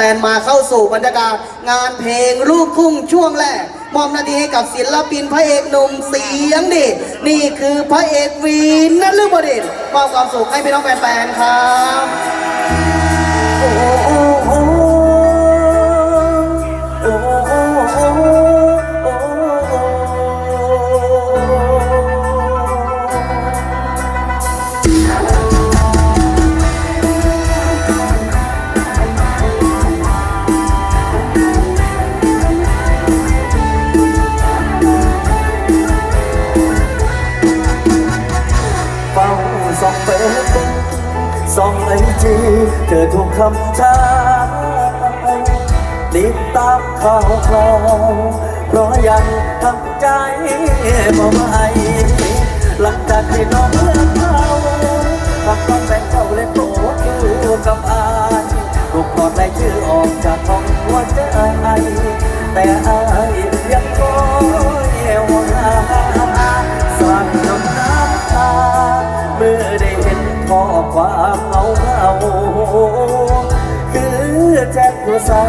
แตนมาเข้าสู่บรรยากาศงานเพลงลูกทุ่งช่วงแรก มอบหนาทีให้กับศิลปินพระเอกหนุ่มเสียงดีนี่คือพระเอกวีนนั่นลือบดินมอบความสุขให้พี่น้องแฟนๆครับ ส่องไอจีเธอทุกคำช้าติดตามข่าวคราวเพราะยังทำใจบ่ไหวหลังจากที่น้องเลิกเขาพักความแฟนเขาเลยโกรธอยู่กับอายถูกถอดรายชื่อออกจากห้องหัวใจแต่อาย สา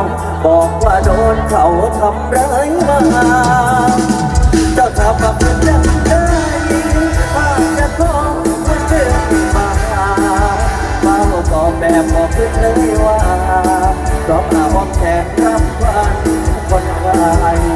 ว บอกว่าโดนเขาทำร้ายมาเจ้าสาวกับเพื่อนยังได้หากจะขอมาเจอมามาบอกแบบบอกขึ้นเลยว่าเพราะอาบอกแขกรับวันคนไว้ก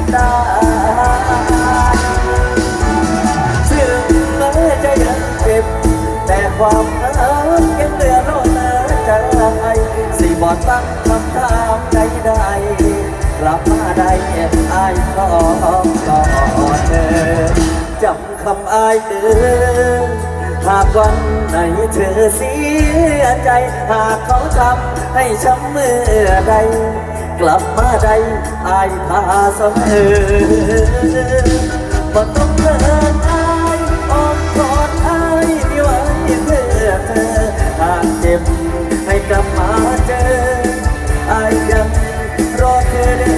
บแบบได้ถึงแม้จะยังเจ็บ แต่ความรักยังเหลือรอดใจสิบอดตั้งคำถามใดใดกลับมาได้อายขอก่อนเธอจำคำอายเตือนหากวันไหนเธอเสียใจ หากเขาทำให้ช้ำเมื่อใด กลับมาได้อายพาเสมอบ่ต้องเลิกอายอ้อมกอดอายที่ไว้เพื่อเธอหากเจ็บให้กลับมาเจออายยังรอเธอเดิ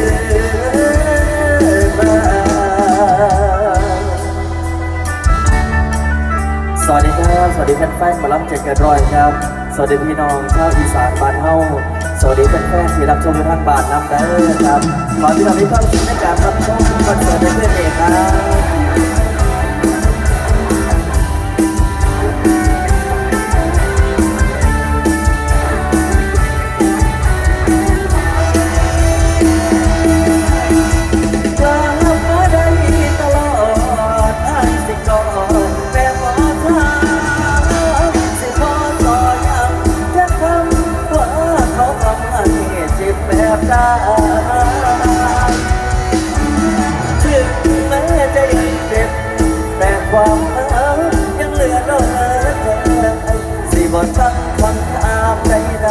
นมาสวัสดีครับ สวัสดีแฟนๆมารับเจ็ดเกิดรอยครับ สวัสดีพี่น้องชาวอีสานบ้านเฮา สวัสดีแฟนๆที่รับชมทางบาทน้ำเด้อครับขอที่เรามีความสุขในการรับชมคอนเสิร์ตในเพื่อนเองครับ ได้ถึงแม้จะยังเจ็บแต่ความรักยังเหลือรอเธอสิบอตั้งคำถามใด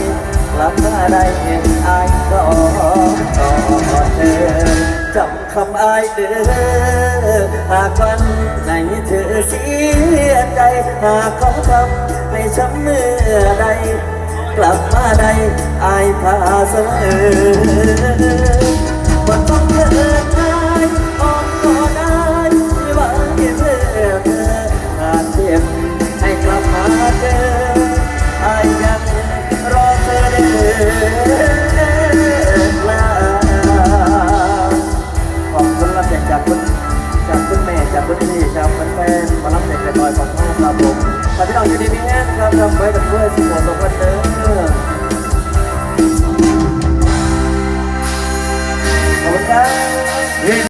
ๆกลับมาได้เห็นอายก็ต่อเธอจำคำอายเด้อหากวันไหนเธอเสียใจหากเขาทำให้ช้ำเมื่อใด กลับมาได้อายพาเสมอบ่ต้องเกิดอายออมกอดอายไม่ว่าเธอเธอหาเจ็บให้กลับมาเจออายยังรอเธอเด้อลาขอบคุณรับจากคุณจากคุณแม่จากคุณพี่จากแฟนมารับแจกกระดอยของพ่อครับผมขอพี่น้องอยู่ดีมีแห้งครับรับไว้กับเพื่อนสิบหัวสองวันเดิม